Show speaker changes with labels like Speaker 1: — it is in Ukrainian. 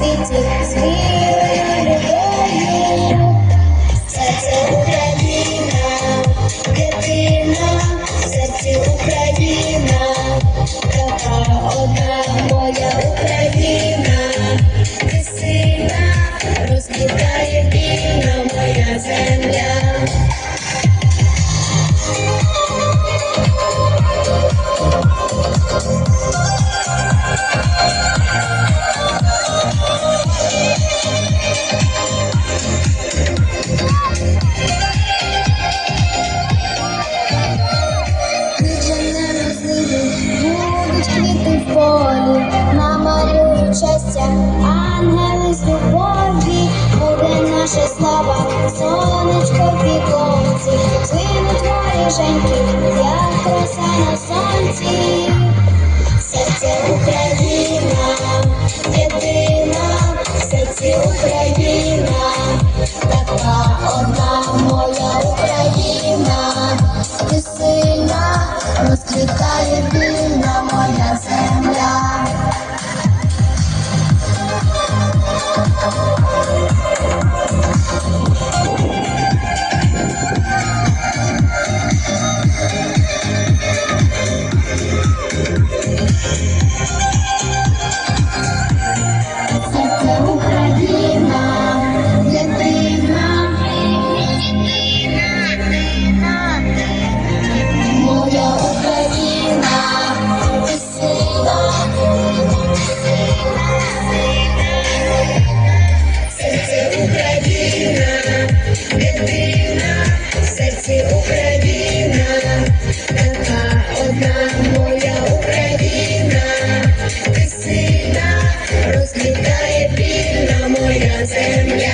Speaker 1: з вірою, любов'ю. Серце Україна, єдина, в серці Україна, така одна моя Україна, ти сильна, розквітає вільна моя земля. Наша слава, сонечко в віконці, звинуть воріженьки, як краса на сонці. Серце Україна, єдина, серці Україна, така одна моя Україна, ти сильна, розквітає вільна моя